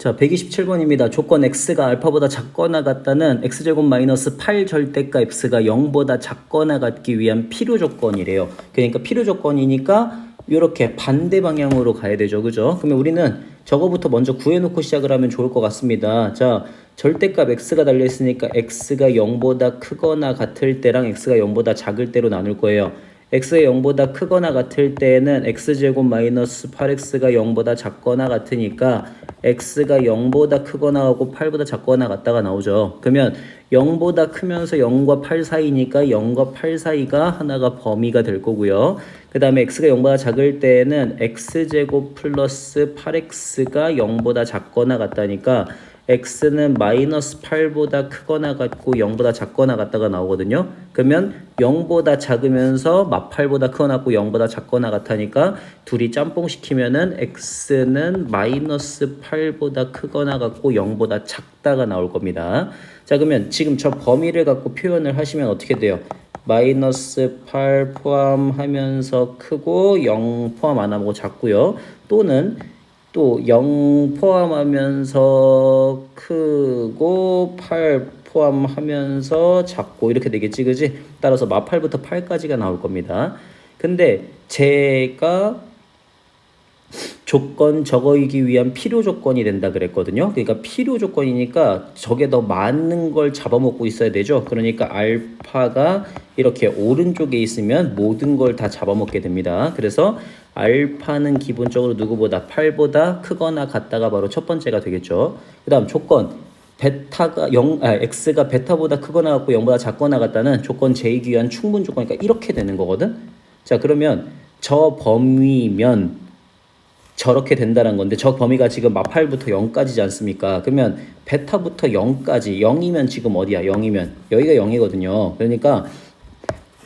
자, 127번입니다. 조건 x가 알파보다 작거나 같다는 x제곱 마이너스 8 절대가 x가 0보다 작거나 같기 위한 필요 조건이래요. 그러니까 필요 조건이니까 이렇게 반대 방향으로 가야 되죠. 그죠? 그러면 우리는 저거부터 먼저 구해놓고 시작을 하면 좋을 것 같습니다. 자, 절대값 x가 달려있으니까 x가 0보다 크거나 같을 때랑 x가 0보다 작을 때로 나눌 거예요. x가 0보다 크거나 같을 때는 x제곱 마이너스 8x가 0보다 작거나 같으니까 x가 0보다 크거나 하고 8보다 작거나 같다가 나오죠. 그러면 0보다 크면서 0과 8 사이니까 0과 8 사이가 하나가 범위가 될 거고요. 그 다음에 x가 0보다 작을 때는 x제곱 플러스 8x가 0보다 작거나 같다니까 x는 마이너스 8보다 크거나 같고 0보다 작거나 같다가 나오거든요. 그러면 0보다 작으면서 마8보다 크거나 같고 0보다 작거나 같으니까 둘이 짬뽕 시키면은 x는 마이너스 8보다 크거나 같고 0보다 작다가 나올 겁니다. 자 그러면 지금 저 범위를 갖고 표현을 하시면 어떻게 돼요? 마이너스 8 포함하면서 크고 0 포함 안 하고 작고요. 또는 또 0 포함하면서 크고 8 포함하면서 작고 이렇게 되겠지 그지? 따라서 마8부터 8까지가 나올 겁니다. 근데 제가 조건 저거이기 위한 필요 조건이 된다 그랬거든요. 그러니까 필요 조건이니까 저게 더 많은 걸 잡아먹고 있어야 되죠. 그러니까 알파가 이렇게 오른쪽에 있으면 모든 걸 다 잡아먹게 됩니다. 그래서 알파는 기본적으로 누구보다 8보다 크거나 같다가 바로 첫 번째가 되겠죠. 그다음 조건 베타가 0, 아, x가 베타보다 크거나 같고 0보다 작거나 같다는 조건 제이기 위한 충분 조건이니까 이렇게 되는 거거든. 자 그러면 저 범위면 저렇게 된다는 건데 저 범위가 지금 마8부터 0까지지 않습니까? 그러면 베타부터 0까지 0이면 지금 어디야? 0이면 여기가 0이거든요. 그러니까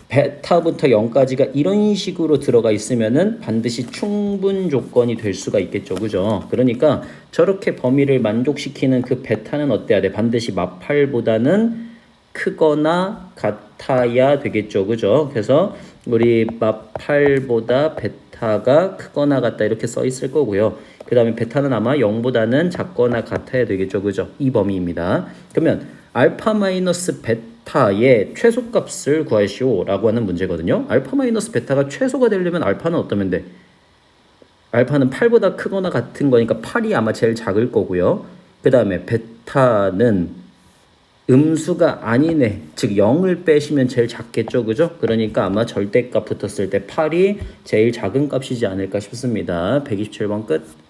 베타부터 0까지가 이런 식으로 들어가 있으면은 반드시 충분 조건이 될 수가 있겠죠. 그죠? 그러니까 저렇게 범위를 만족시키는 그 베타는 어때야 돼? 반드시 마8보다는 크거나 같아야 되겠죠. 그죠? 그래서 우리 마8보다 베타가 크거나 같다 이렇게 써 있을 거고요. 그 다음에 베타는 아마 0보다는 작거나 같아야 되겠죠. 그죠? 이 범위입니다. 그러면 알파 마이너스 베타의 최소값을 구하시오 라고 하는 문제거든요. 알파 마이너스 베타가 최소가 되려면 알파는 어떠면 돼? 알파는 8보다 크거나 같은 거니까 8이 아마 제일 작을 거고요. 그 다음에 베타는 음수가 아니네. 즉 0을 빼시면 제일 작겠죠. 그죠? 그러니까 아마 절대값 붙었을 때 8이 제일 작은 값이지 않을까 싶습니다. 127번 끝.